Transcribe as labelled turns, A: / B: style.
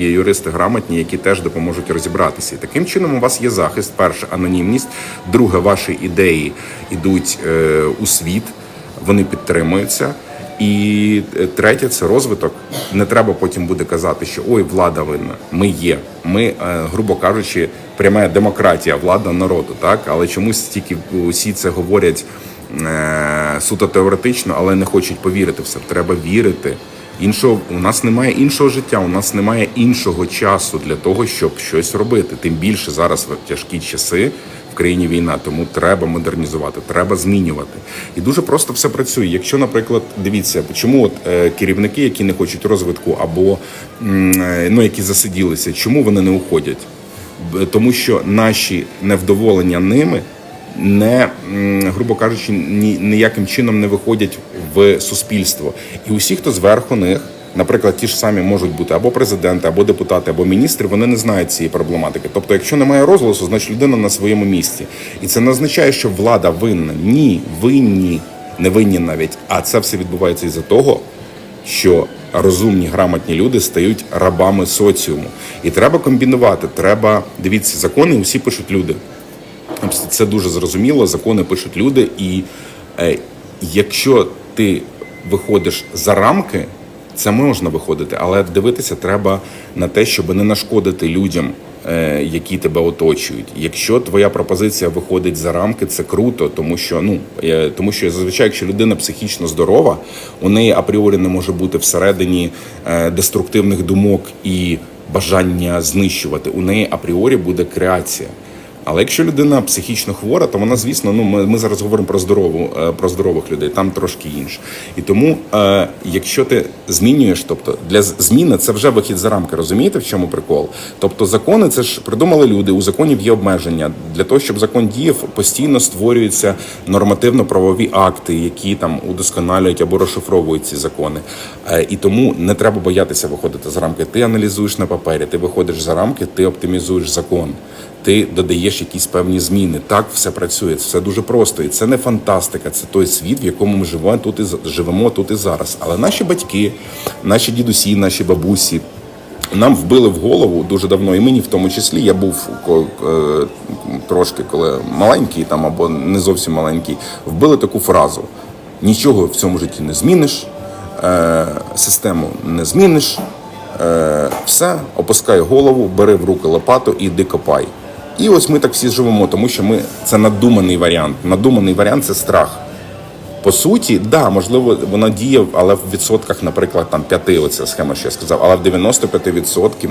A: Є юристи грамотні, які теж допоможуть розібратися. І таким чином у вас є захист. Перше анонімність, друге, ваші ідеї йдуть е, у світ, вони підтримуються. І е, третє це розвиток. Не треба потім буде казати, що ой, влада винна. Ми є. Ми, е, грубо кажучи, пряма демократія, влада народу. Так, але чомусь тільки усі це говорять е, суто теоретично, але не хочуть повірити в це. Треба вірити. Іншого у нас немає іншого життя, у нас немає іншого часу для того, щоб щось робити. Тим більше зараз в тяжкі часи в країні війна, тому треба модернізувати, треба змінювати. І дуже просто все працює. Якщо, наприклад, дивіться, чому от е, керівники, які не хочуть розвитку, або е, ну які засиділися, чому вони не уходять? Тому що наші невдоволення ними не, грубо кажучи, ні, ніяким чином не виходять в суспільство. І усі, хто зверху них, наприклад, ті ж самі можуть бути або президенти, або депутати, або міністри, вони не знають цієї проблематики. Тобто, якщо немає розголосу, значить людина на своєму місці. І це не означає, що влада винна. Ні, винні, не винні навіть. А це все відбувається із-за того, що розумні, грамотні люди стають рабами соціуму. І треба комбінувати. Треба дивіться, закони усі пишуть люди. Це дуже зрозуміло. Закони пишуть люди, і е, якщо ти виходиш за рамки, це можна виходити, але дивитися треба на те, щоб не нашкодити людям, е, які тебе оточують. Якщо твоя пропозиція виходить за рамки, це круто, тому що ну е, тому що зазвичай, якщо людина психічно здорова, у неї апріорі не може бути всередині е, деструктивних думок і бажання знищувати. У неї апріорі буде креація. Але якщо людина психічно хвора, то вона, звісно, ну ми, ми зараз говоримо про здорову, е, про здорових людей, там трошки інше. І тому, е, якщо ти змінюєш, тобто для зміни це вже вихід за рамки, розумієте, в чому прикол? Тобто закони це ж придумали люди. У законів є обмеження. Для того, щоб закон діяв, постійно створюються нормативно-правові акти, які там удосконалюють або розшифровують ці закони. Е, І тому не треба боятися виходити за рамки. Ти аналізуєш на папері, ти виходиш за рамки, ти оптимізуєш закон ти додаєш якісь певні зміни. Так все працює. Все дуже просто. І це не фантастика, це той світ, в якому ми живемо тут і живемо тут і зараз. Але наші батьки, наші дідусі, наші бабусі. Нам вбили в голову дуже давно, і мені в тому числі. Я був е, трошки коли маленький там або не зовсім маленький, вбили таку фразу: нічого в цьому житті не зміниш, е, систему не зміниш. Е, все, опускай голову, бери в руки лопату і йди копай. І ось ми так всі живемо, тому що ми це надуманий варіант. Надуманий варіант це страх. По суті, да, можливо, вона діє, але в відсотках, наприклад, там 5, оця схема, що я сказав, але в 95%